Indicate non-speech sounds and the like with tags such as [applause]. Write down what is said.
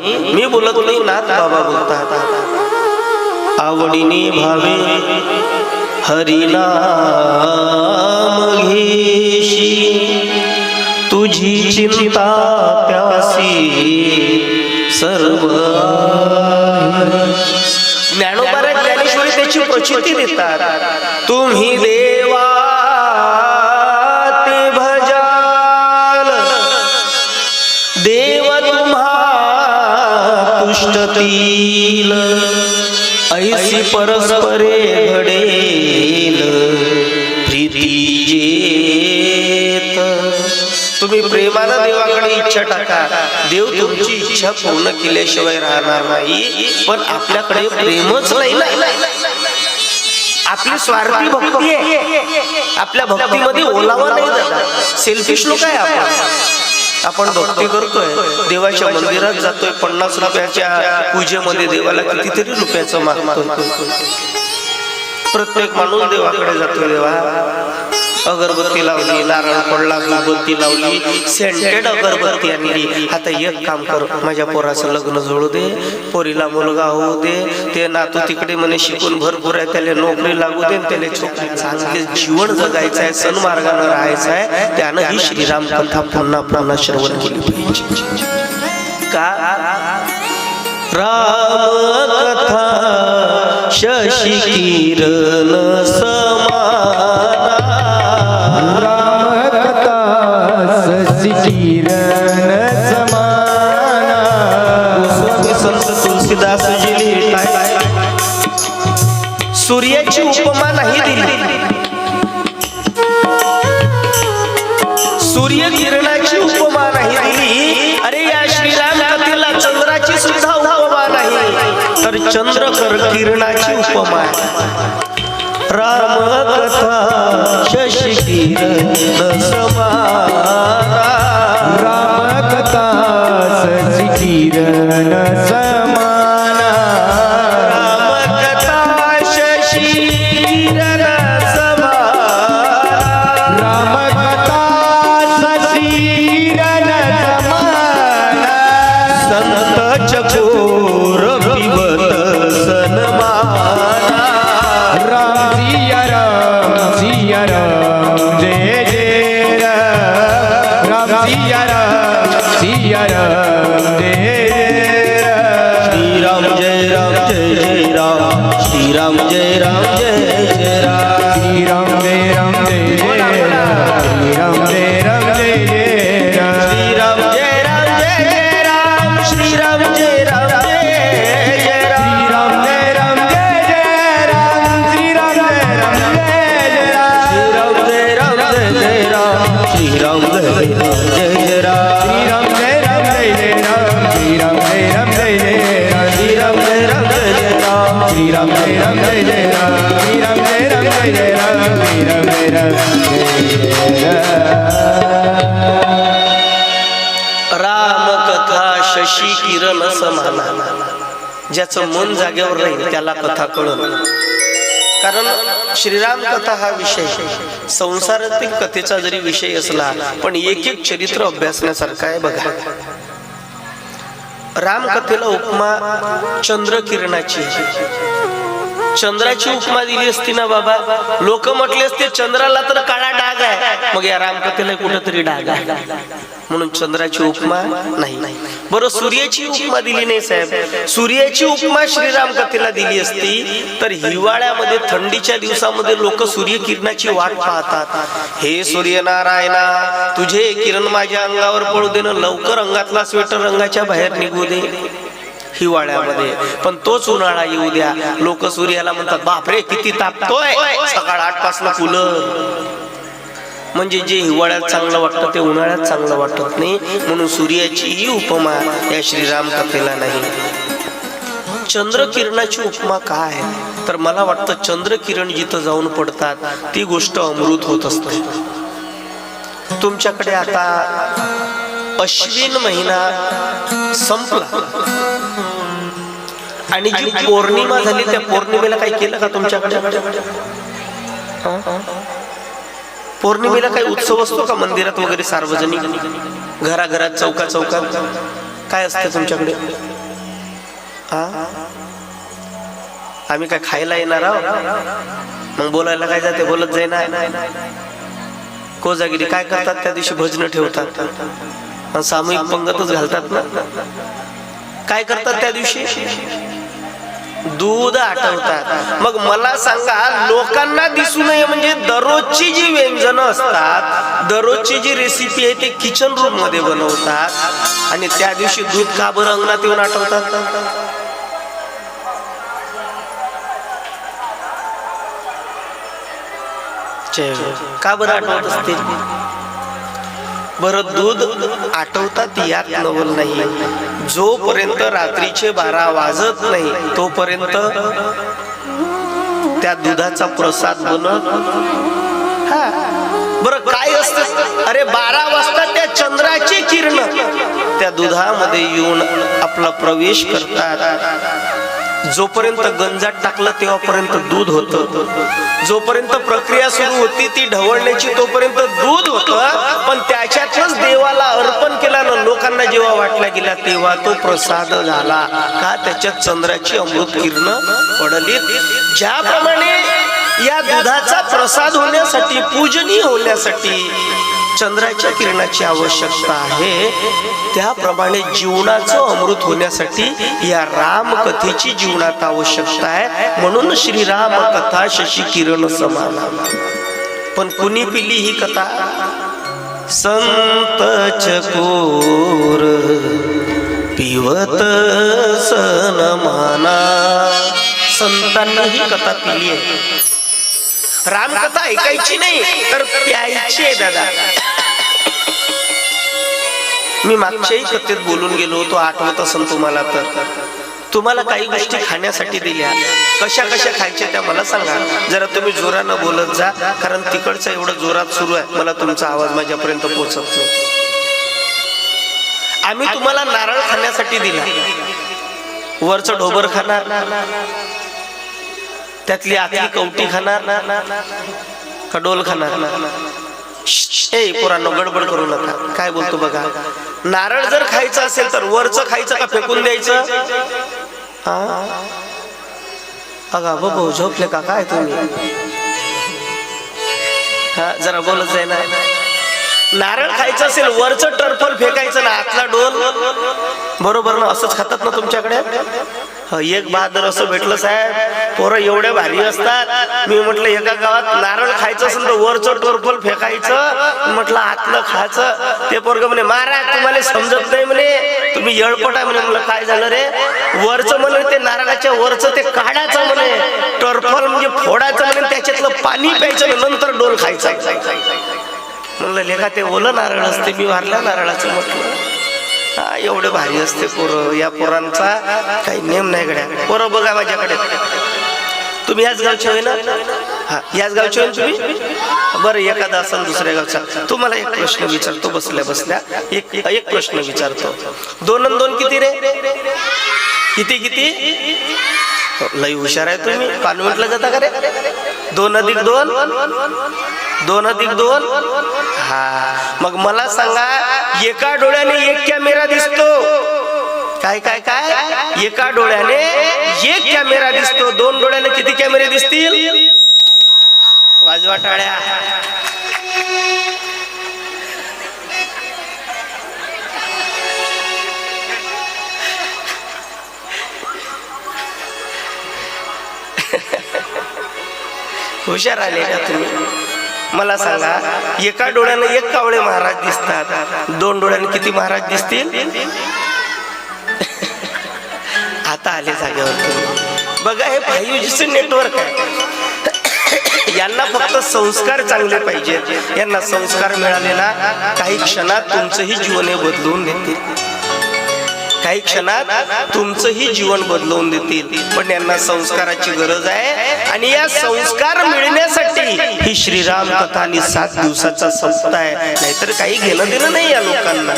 मी बोलत नाही नाथ बाबा बोलतात. आवडीने भावे हरिनाम घेशी तुझी चिंता प्यासी सर्व ज्ञानोबारा ज्ञानेश्वरी त्याची प्रचिती देतात. तुम्ही देवा ऐसी परस्परे घडेल प्रीती तुम्ही प्रेमानं देवाकडे इच्छा टाका. देव तुमची इच्छा पूर्ण केल्याशिवाय राहणार नाही. पण आपल्याकडे प्रेमच नाही आपली स्वार्थी भक्ती आहे. आपल्या भक्तीमध्ये ओलावा नाही सेल्फिश लोक आहे आपण. आपण भक्ती करतोय देवाच्या मंदिरात जातोय पन्नास रुपयाच्या पूजेमध्ये देवाला कितीतरी रुपयाचं मागतोय. प्रत्येक माणूस देवाकडे जातो देवा. अगरबत्ती लावली नारळ पडला अगरबत्ती लावली सेंटेड अगरबत्ती आणली. आता एक काम कर माझ्या पोराचं लग्न जुळू दे पोरीला मुलगा होऊ दे ते नातू तिकडे म्हणे शिकून भरपूर आहे त्याला नोकरी लागू दे आणि त्याला चांगले जीवन जगायचं आहे सन्मार्गानं राहायचं आहे त्यानं ही श्रीराम कथा पुन्हा पुन्हा श्रवण केली पाहिजे. का? राम कथा शशी किरण सूर्याची उपमा नाही दिली. सूर्य किरणाची उपमा नाही दिली. अरे या श्रीराम कथेला चंद्राची सुद्धा उपमा नाही. तर चंद्र कर किरणाची उपमा राम कथा अशी किरण समाना ज्याचं मन जागेवर राहील त्याला कथा कळण. कारण श्रीराम कथा हा विषय संसारातील कथेचा जरी विषय असला पण एक एक चरित्र अभ्यासण्यासारखा आहे बघा. रामकथेला उपमा चंद्र किरणाची चंद्राची उपमा दिली असती ना बाबा. लोक म्हटले असते चंद्राला तर काळा डाग आहे. मग या रामकथेला कुठेतरी डाग आहे. म्हणून चंद्राची उपमा नाही. बरं सूर्याची उपमा दिली नाही साहेब. सूर्याची उपमा श्रीराम कथेला दिली असती तर हिवाळ्यामध्ये थंडीच्या दिवसामध्ये लोक सूर्यकिरणाची वाट पाहतात. हे सूर्यनारायणा तुझे किरण माझ्या अंगावर पडू दे ना लवकर अंगातला स्वेटर रंगाच्या बाहेर निघू दे. हिवाळ्यामध्ये. पण तोच उन्हाळा येऊ द्या. लोक सूर्याला म्हणतात बापरे किती तापतोय. सकाळ आठ पासन कूलर. म्हणजे जे हिवाळ्यात चांगलं वाटतं ते उन्हाळ्यात चांगलं वाटत नाही. म्हणून सूर्याची ही उपमा या श्रीराम कथेला नाही. चंद्रकिरणाची उपमा काय? आहे? तर मला वाटतं चंद्रकिरण जिथं जाऊन पडतात ती गोष्ट अमृत होत असते. तुमच्याकडे आता अश्विन महिना संपला. आणि जी पौर्णिमा झाली त्या पौर्णिमेला काही केलं का तुमच्याकडे? पौर्णिमेला काही उत्सव असतो का मंदिरात वगैरे सार्वजनिक? घराघरात चौका चौकात? काय असते तुमच्याकडे? हा? आम्ही काय खायला येणार आहोत? मग बोलायला काय जाते? बोलत जाई ना कोजागिरी काय करतात? त्या दिवशी भजन ठेवतात. सामूहिक पंगतच घालतात ना? काय करतात त्या दिवशी? दूध आठवतात. मग मला सांगा लोकांना दिसू नये म्हणजे दररोजची जी व्यंजन असतात दररोजची जी रेसिपी आहे ते किचन रूममध्ये बनवतात आणि त्या दिवशी दूध का बरं अंगणात येऊन आठवतात? का बरं आठवत असतील? बरं दूध आठवतात यात नवल नाही. जोपर्यंत रात्रीचे बारा वाजत नाही तोपर्यंत त्या दुधाचा प्रसाद बनत बरं काय असत? अरे बारा वाजता त्या चंद्राची किरण त्या दुधामध्ये येऊन आपला प्रवेश करतात. जोपर्यंत गंजात टाकलं तेव्हापर्यंत दूध होत. जोपर्यंत प्रक्रिया सुरू होती ती ढवळण्याची तोपर्यंत दूध होत. पण त्याच्यातच देवाला अर्पण केल्यानं लोकांना जेव्हा वाटला गेला तेव्हा तो प्रसाद झाला. का? त्याच्यात चंद्राची अमृत किरण पडली ज्याप्रमाणे या दुधाचा प्रसाद होण्यासाठी पूजनीय होण्यासाठी चंद्राच्या किरणाची आवश्यकता आहे. त्याप्रमाणे जीवनाचं अमृत होण्यासाठी या रामकथेची जीवनात आवश्यकता आहे. म्हणून श्रीराम कथा शशी किरण समान. पण कुणी पिली ही कथा? संत चकोर पिवत सनमाना संतांनी ही कथा पिली आहे. रामकथा ऐकायची नाही तर प्यायची आहे दादा. मी मागच्याही कथेत बोलून गेलो होतो आठवत असेल तुम्हाला तर. तुम्हाला काही गोष्टी खाण्यासाठी दिल्या. कशा कशा खायच्या त्या मला सांगा. जरा तुम्ही जोरानं बोलत जा कारण तिकडचं एवढं जोरात सुरू आहे. मला तुमचा आवाज माझ्यापर्यंत पोहोचत नाही. आम्ही तुम्हाला नारळ खाण्यासाठी दिला. वरचं ढोबर खाणार त्यातली आतली कवटी खाणार का डोल खाणार. ए पोरांनो गडबड करू नका. काय बोलतो बघा. नारळ जर खायचं असेल तर वरचं खायचं का फेकून द्यायचं? अगा बाबू झोपले का? काय तुम्ही? हा जरा बोलत जाय ना. नारळ खायचं असेल वरचं टर्फल फेकायचं ना आतला डोल. बरोबर ना असंच खातात ना तुमच्याकडे? एक बहादर असं भेटलं साहेब. पोरं एवढे भारी असतात. मी म्हटलं एका गावात नारळ खायचं असेल तर वरचं टोरफल फेकायचं. म्हटलं आतलं खायचं. ते पोरग म्हणे महाराज तुम्हाला समजत नाही म्हणे. तुम्ही येळपट आहे म्हणे. म्हटलं काय झालं रे? वरचं म्हणे ते नारळाच्या वरचं ते काढायचं म्हणे. टर्फल म्हणजे फोडायचं म्हणे त्याच्यातलं पाणी प्यायचं नंतर डोल खायचं. म्हणलं लेखा ते ओलं नारळ असते. मी वारल्या नारळाचं म्हटलं. एवढे भारी असते पोरं. या पोरांचा काही नेम नाही गड्या. पोरं बघा माझ्याकडे. तुम्ही याच गावचे होय ना? हा याच गावचे होय तुम्ही? बरं एखादा असाल दुसऱ्या गावचा. तुम्हाला एक प्रश्न विचारतो बसल्या बसल्या. एक एक प्रश्न विचारतो. दोन दोन किती रे? किती किती? लई हुशार आहे तुम्ही. कॉन्व्हेंटला जाता का रे? दोन अधिक दोन? दोन अधिक दोन? हा. मग मला सांगा एका डोळ्याने एक कॅमेरा दिसतो. काय काय काय? एका डोळ्याने एक कॅमेरा दिसतो. दोन डोळ्याने किती कॅमेरे दिसतील? वाजवा टाळ्या. [laughs] हुशार आले का तुम्ही? मला सांगा एका डोळ्याने एक कावळे महाराज दिसतात. दोन डोळ्याने किती महाराज दिसतील? [laughs] आता आले जागेवर. बघा हे फाईव्ह नेटवर्क आहे. यांना फक्त संस्कार चांगले पाहिजेत. यांना संस्कार मिळाले ना काही क्षणात तुमचंही जीवन हे बदलवून देतील. काही क्षणात तुमचंही जीवन बदलवून देतील. पण यांना संस्काराची गरज आहे आणि या संस्कार मिळण्यासाठी ही श्रीराम कथा आणि सात दिवसाचा सप्ताह आहे. नाहीतर काही घेणं देणं नाही या लोकांना.